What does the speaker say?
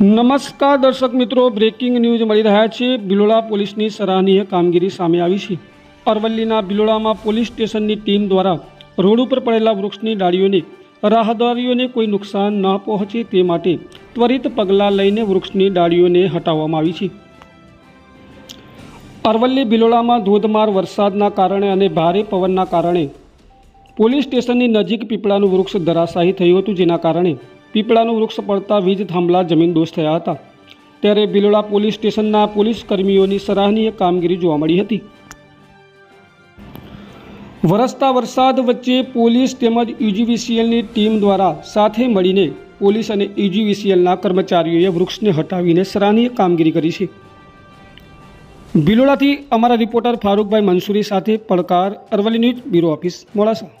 નમસ્કાર દર્શક મિત્રો બ્રેકિંગ ન્યૂઝ મળી રહ્યા છે. બિલોડા પોલીસની સરાહનીય કામગીરી સામે આવી છે. અરવલ્લીના બિલોડામાં પોલીસ સ્ટેશનની ટીમ દ્વારા રોડ ઉપર પડેલા વૃક્ષની ડાળીઓને, રાહદારીઓને કોઈ નુકસાન ન પહોંચે તે માટે ત્વરિત પગલાં લઈને વૃક્ષની ડાળીઓને હટાવવામાં આવી છે. અરવલ્લી બિલોડામાં ધોધમાર વરસાદના કારણે અને ભારે પવનના કારણે પોલીસ સ્ટેશનની નજીક પીપળાનું વૃક્ષ ધરાશાયી થયું હતું, જેના કારણે પીપળાનું વૃક્ષ પડતા વીજ થાંભલા જમીનદોસ્ત થયા હતા. ત્યારે બિલોડા પોલીસ સ્ટેશનના પોલીસ કર્મીઓની સરાહનીય કામગીરી જોવા મળી હતી. વરસતા વરસાદ વચ્ચે પોલીસ તેમજ યુજીવીસીએલની ટીમ દ્વારા સાથે મળીને પોલીસ અને યુજીવીસીએલના કર્મચારીઓએ વૃક્ષને હટાવીને સરાહનીય કામગીરી કરી છે. બિલોડાથી અમારા રિપોર્ટર ફારૂકભાઈ મંસૂરી સાથે Padkar Aravalli news bureau office Modasa.